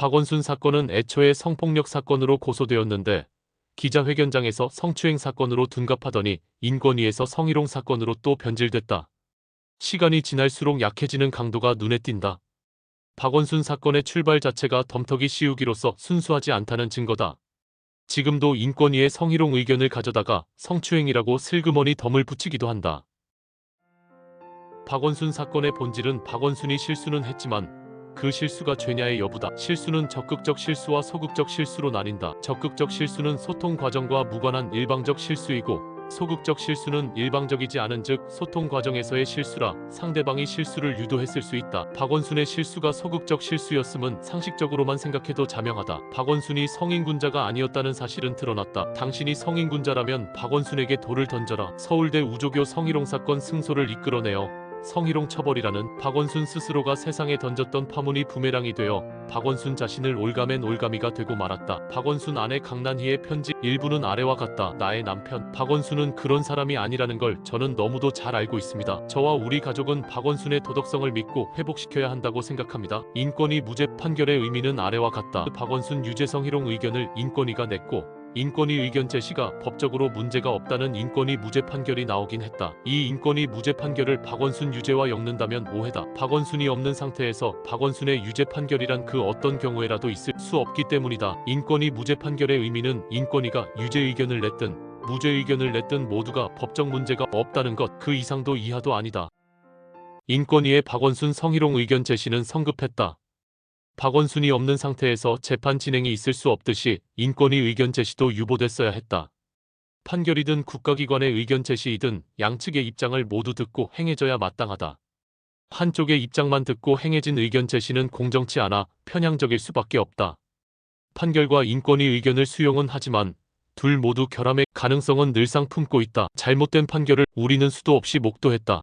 박원순 사건은 애초에 성폭력 사건으로 고소되었는데 기자회견장에서 성추행 사건으로 둔갑하더니 인권위에서 성희롱 사건으로 또 변질됐다. 시간이 지날수록 약해지는 강도가 눈에 띈다. 박원순 사건의 출발 자체가 덤터기 씌우기로서 순수하지 않다는 증거다. 지금도 인권위의 성희롱 의견을 가져다가 성추행이라고 슬그머니 덤을 붙이기도 한다. 박원순 사건의 본질은 박원순이 실수는 했지만 그 실수가 죄냐의 여부다. 실수는 적극적 실수와 소극적 실수로 나뉜다. 적극적 실수는 소통 과정과 무관한 일방적 실수이고 소극적 실수는 일방적이지 않은 즉 소통 과정에서의 실수라 상대방이 실수를 유도했을 수 있다. 박원순의 실수가 소극적 실수였음은 상식적으로만 생각해도 자명하다. 박원순이 성인군자가 아니었다는 사실은 드러났다. 당신이 성인군자라면 박원순에게 돌을 던져라. 서울대 우조교 성희롱 사건 승소를 이끌어내어 성희롱 처벌이라는 박원순 스스로가 세상에 던졌던 파문이 부메랑이 되어 박원순 자신을 올가맨 올가미가 되고 말았다. 박원순 아내 강난희의 편지 일부는 아래와 같다. 나의 남편 박원순은 그런 사람이 아니라는 걸 저는 너무도 잘 알고 있습니다. 저와 우리 가족은 박원순의 도덕성을 믿고 회복시켜야 한다고 생각합니다. 인권위 무죄 판결의 의미는 아래와 같다. 박원순 유죄 성희롱 의견을 인권위가 냈고 인권위 의견 제시가 법적으로 문제가 없다는 인권위 무죄 판결이 나오긴 했다. 이 인권위 무죄 판결을 박원순 유죄와 엮는다면 오해다. 박원순이 없는 상태에서 박원순의 유죄 판결이란 그 어떤 경우에라도 있을 수 없기 때문이다. 인권위 무죄 판결의 의미는 인권위가 유죄 의견을 냈든 무죄 의견을 냈든 모두가 법적 문제가 없다는 것 그 이상도 이하도 아니다. 인권위의 박원순 성희롱 의견 제시는 성급했다. 박원순이 없는 상태에서 재판 진행이 있을 수 없듯이 인권위 의견 제시도 유보됐어야 했다. 판결이든 국가기관의 의견 제시이든 양측의 입장을 모두 듣고 행해져야 마땅하다. 한쪽의 입장만 듣고 행해진 의견 제시는 공정치 않아 편향적일 수밖에 없다. 판결과 인권위 의견을 수용은 하지만 둘 모두 결함의 가능성은 늘상 품고 있다. 잘못된 판결을 우리는 수도 없이 목도했다.